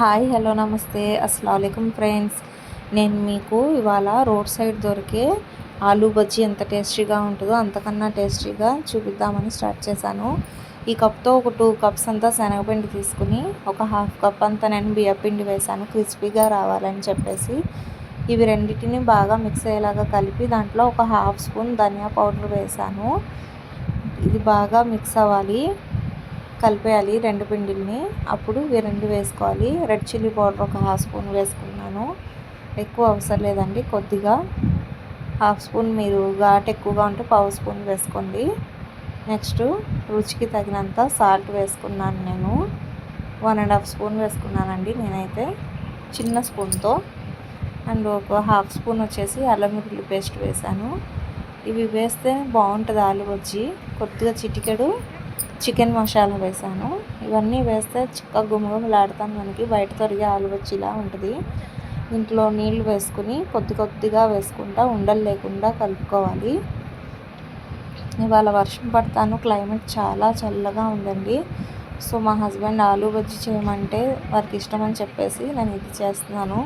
Hi hello నమస్తే. అస్సలం friends. నేను మీకు ఇవాళ రోడ్ సైడ్ దొరికే ఆలూ బజ్జీ ఎంత టేస్టీగా ఉంటుందో అంతకన్నా టేస్టీగా చూపిద్దామని స్టార్ట్ చేశాను. ఈ కప్తో ఒక టూ కప్స్ అంతా శనగపిండి తీసుకుని ఒక హాఫ్ కప్ అంతా నేను బియ్యపిండి వేశాను. క్రిస్పీగా రావాలని చెప్పేసి ఇవి రెండింటిని బాగా మిక్స్ అయ్యేలాగా కలిపి దాంట్లో ఒక హాఫ్ స్పూన్ ధనియా పౌడర్ వేశాను. ఇది బాగా మిక్స్ అవ్వాలి. కలిపేయాలి రెండు పిండిల్ని. అప్పుడు ఇవి రెండు వేసుకోవాలి. రెడ్ చిల్లీ పౌడర్ ఒక హాఫ్ స్పూన్ వేసుకున్నాను. ఎక్కువ అవసరం లేదండి కొద్దిగా. హాఫ్ స్పూన్ మీరు ఘాట్ ఎక్కువగా ఉంటే పావు స్పూన్ వేసుకోండి. నెక్స్ట్ రుచికి తగినంత సాల్ట్ వేసుకున్నాను నేను. వన్ అండ్ హాఫ్ స్పూన్ వేసుకున్నానండి నేనైతే చిన్న స్పూన్తో. అండ్ ఒక హాఫ్ స్పూన్ వచ్చేసి అల్లం వెల్లుల్లి పేస్ట్ వేసాను ఇవి వేస్తే బాగుంటుంది ఆలు వచ్చి కొద్దిగా చిటికెడు చికెన్ మసాలా వేసాను. ఇవన్నీ వేస్తే చిక్క గుమగుమలాడుతాను మనకి. బయట తొరిగే ఆలు వచ్చిలా ఉంటుంది. ఇంట్లో నీళ్ళు వేసుకుని కొద్ది కొద్దిగా వేసుకుంటా ఉండలు లేకుండా కలుపుకోవాలి. ఇవాళ వర్షం పడతాను. క్లైమేట్ చాలా చల్లగా ఉందండి. సో మా హస్బెండ్ ఆలు బజ్జీ చేయమంటే వారికి ఇష్టం అని చెప్పేసి నేను ఇది చేస్తున్నాను.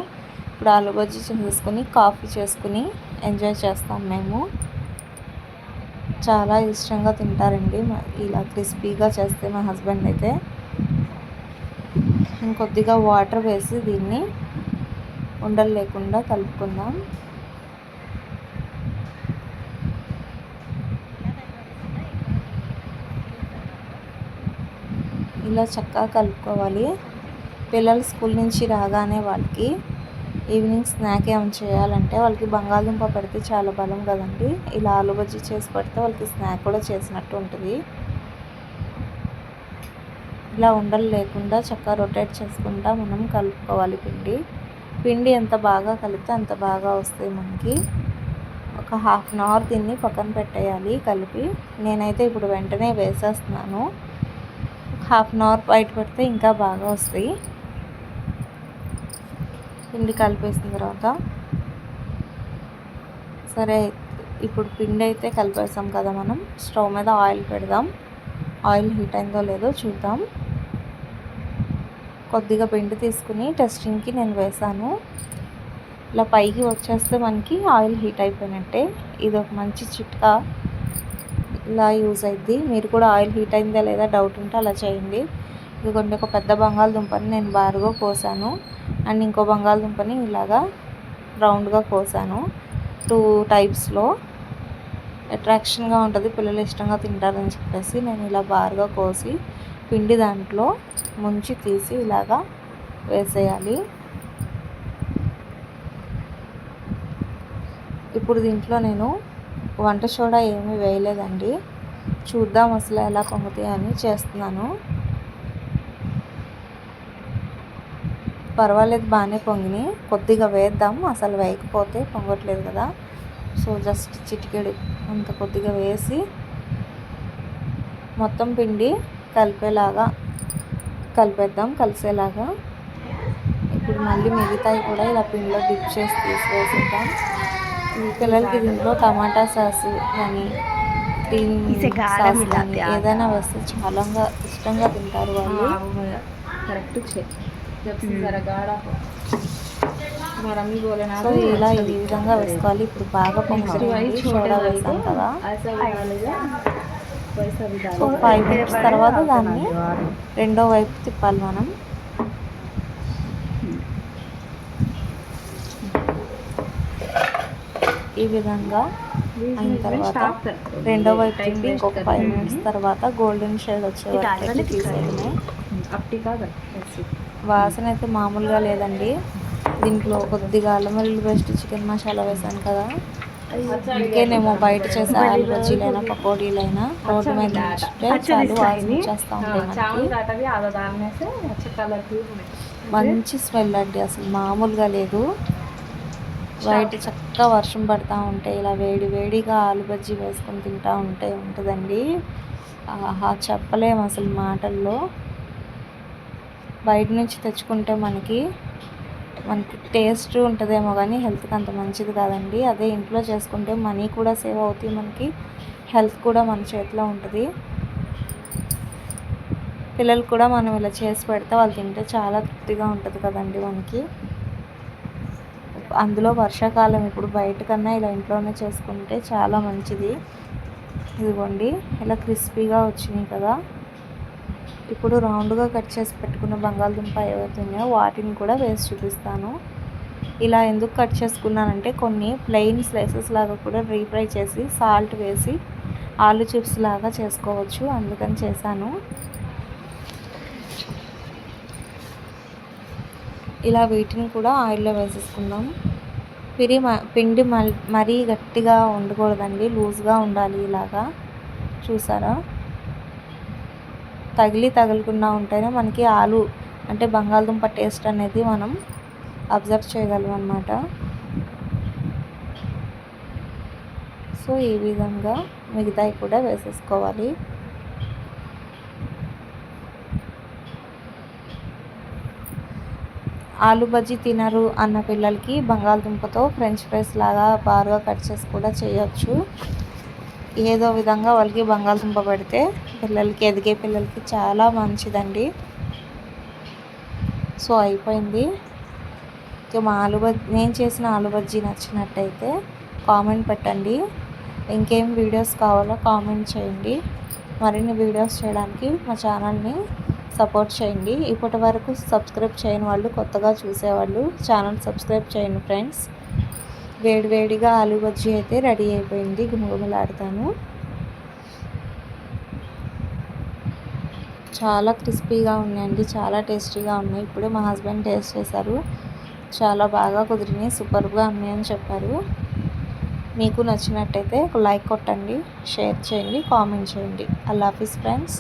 ఇప్పుడు ఆలు బజ్జీ చేసుకుని కాఫీ చేసుకుని ఎంజాయ్ చేస్తాం మేము. చాలా ఇష్టంగా తింటారండి. ఇలా క్రిస్పీగా చేస్తే మా హస్బెండ్ అయితే ఇంకొద్దిగా వాటర్ వేసి దీన్ని ఉండలు లేకుండా కలుపుకుందాం. ఇలా చక్కగా కలుపుకోవాలి. పిల్లలు స్కూల్ నుంచి రాగానే వాళ్ళకి ఈవినింగ్ స్నాక్ ఏమైనా చేయాలంటే వాళ్ళకి బంగాళదుంప పెడితే చాలా బలం కదండి. ఇలా ఆలు బజ్జీ చేసి పెడితే వాళ్ళకి స్నాక్ కూడా చేసినట్టు ఉంటుంది. ఇలా ఉండలు లేకుండా చక్కగా రొటేట్ చేసుకుంటా మనం కలుపుకోవాలి పిండి. పిండి ఎంత బాగా కలిపితే అంత బాగా వస్తాయి మనకి. ఒక హాఫ్ అన్ అవర్ దీన్ని పక్కన పెట్టేయాలి కలిపి. నేనైతే ఇప్పుడు వెంటనే వేసేస్తున్నాను. హాఫ్ అన్ అవర్ బయట పెడితే ఇంకా బాగా వస్తాయి. పిండి కలిపేసిన తర్వాత సరే ఇప్పుడు పిండి అయితే కలిపేసాం కదా మనం. స్టవ్ మీద ఆయిల్ పెడదాం. ఆయిల్ హీట్ అయిందో లేదో చూద్దాం. కొద్దిగా పిండి తీసుకుని టెస్టింగ్కి నేను వేసాను ఇలా పైకి వచ్చేస్తే మనకి ఆయిల్ హీట్ అయిపోయినట్టే. ఇది ఒక మంచి చిట్కా ఇలా యూజ్ అయింది మీరు కూడా ఆయిల్ హీట్ అయిందా లేదా డౌట్ ఉంటే అలా చేయండి. ఇదిగోండి ఒక పెద్ద బంగాళదుంపని నేను బారుగా కోసాను. అండ్ ఇంకో బంగాళదుంపని ఇలాగా రౌండ్గా కోసాను. టూ టైప్స్లో. అట్రాక్షన్గా ఉంటుంది పిల్లలు ఇష్టంగా తింటారని చెప్పేసి నేను ఇలా బారుగా కోసి పిండి దాంట్లో ముంచి తీసి ఇలాగా వేసేయాలి. ఇప్పుడు దీంట్లో నేను వంట సోడా ఏమీ వేయలేదండి. చూద్దాం అసలు ఎలా పొంగుతాయి అని చేస్తున్నాను. పర్వాలేదు బాగానే పొంగినాయి. కొద్దిగా వేద్దాం. అసలు వేయకపోతే పొంగట్లేదు కదా. సో జస్ట్ చిటికెడు. అంత కొద్దిగా వేసి మొత్తం పిండి కలిపేలాగా కలిపేద్దాం కలిసేలాగా. ఇప్పుడు మళ్ళీ మిగతాయి కూడా ఇలా పిండిలో డిప్ చేసి తీసివేసిద్దాం పిల్లలకి దీంట్లో టమాటా సాస్ కానీ గ్రీన్ సాస్ కానీ ఏదైనా వేస్తే చాలా ఇష్టంగా తింటారు వాళ్ళు. కరెక్ట్ సో ఇలా ఈ విధంగా వేసుకోవాలి. ఇప్పుడు బాగా పొంగుతుంది సోడా వేస్తాం కదా. ఫైవ్ మినిట్స్ తర్వాత దాన్ని రెండో వైపు తిప్పాలి మనం. ఈ విధంగా అయిన తర్వాత రెండో వైపు తిప్పి ఇంకొక ఫైవ్ మినిట్స్ తర్వాత గోల్డెన్ షేడ్ వచ్చే వరకు తీసేయడమే వాసన అయితే మామూలుగా లేదండి. దీంట్లో కొద్దిగా అల్లం వెల్లుల్లి పేస్ట్ చికెన్ మసాలా వేసాను కదా. అందుకేనేమో బయట చేసే ఆలు బజ్జీలైనా పకోడీలైనా రోడ్డు మీద చాలు వాసన చేస్తూ ఉంటాయి మంచి స్మెల్ అండి అసలు మామూలుగా లేదు. బయట చక్కగా వర్షం పడుతూ ఉంటే ఇలా వేడి వేడిగా ఆలు బజ్జీ వేసుకొని తింటూ ఉంటే ఉంటుందండి. ఆహా చెప్పలేము అసలు మాటల్లో. బయట నుంచి తెచ్చుకుంటే మనకి మనకి టేస్ట్ ఉంటుందేమో కానీ హెల్త్కి అంత మంచిది కాదండి. అదే ఇంట్లో చేసుకుంటే మనీ కూడా సేవ్ అవుతాయి మనకి హెల్త్ కూడా మన చేతిలో ఉంటుంది. పిల్లలు కూడా మనం ఇలా చేసి పెడితే వాళ్ళు తింటే చాలా తృప్తిగా ఉంటుంది కదండి మనకి. అందులో వర్షాకాలం ఇప్పుడు బయట కన్నా ఇలా ఇంట్లోనే చేసుకుంటే చాలా మంచిది. ఇదిగోండి ఇలా క్రిస్పీగా వచ్చినాయి కదా. ఇప్పుడు రౌండ్గా కట్ చేసి పెట్టుకున్న బంగాళదుంప ఏవైతున్నాయో వాటిని కూడా వేసి చూపిస్తాను. ఇలా ఎందుకు కట్ చేసుకున్నానంటే కొన్ని ప్లెయిన్ స్లైసెస్ లాగా కూడా రీఫ్రై చేసి సాల్ట్ వేసి ఆలు చిప్స్ లాగా చేసుకోవచ్చు. అందుకని చేశాను. ఇలా వీటిని కూడా ఆయిల్లో వేసేసుకుందాం. పిరి పిండి మరీ గట్టిగా ఉండకూడదండి. లూజ్గా ఉండాలి ఇలాగా. చూసారా? తగిలి తగులుకున్నా ఉంటేనే మనకి ఆలు అంటే బంగాళదుంప టేస్ట్ అనేది మనం అబ్జర్వ్ చేయగలం అన్నమాట సో ఈ విధంగా మిగతాయి కూడా వేసేసుకోవాలి. ఆలు బజ్జీ తినరు అన్న పిల్లలకి బంగాళదుంపతో ఫ్రెంచ్ ఫ్రైస్ లాగా బాగా కట్ చేసి కూడా చేయొచ్చు. ఏదో విధంగా వాళ్ళకి బంగాళదుంప పెడితే పిల్లలకి ఎదిగే పిల్లలకి చాలా మంచిదండి. సో అయిపోయింది. మా ఆలు బజ్జీ నేను చేసిన ఆలు బజ్జీ నచ్చినట్టయితే కామెంట్ పెట్టండి. ఇంకేం వీడియోస్ కావాలో కామెంట్ చేయండి. మరిన్ని వీడియోస్ చేయడానికి మా ఛానల్ని సపోర్ట్ చేయండి. ఇప్పటి వరకు సబ్స్క్రైబ్ చేయని వాళ్ళు కొత్తగా చూసేవాళ్ళు ఛానల్ సబ్స్క్రైబ్ చేయండి ఫ్రెండ్స్. వేడివేడిగా ఆలు బజ్జీ అయితే రెడీ అయిపోయింది. గుమగుమలాడతాను. చాలా క్రిస్పీగా ఉన్నాయండి చాలా టేస్టీగా ఉన్నాయి. ఇప్పుడు మా హస్బెండ్ టేస్ట్ చేశారు. చాలా బాగా కుదిరినాయి సూపర్గా ఉన్నాయని చెప్పారు. మీకు నచ్చినట్టయితే ఒక లైక్ కొట్టండి షేర్ చేయండి కామెంట్ చేయండి. అల్లాఫీస్ ఫ్రెండ్స్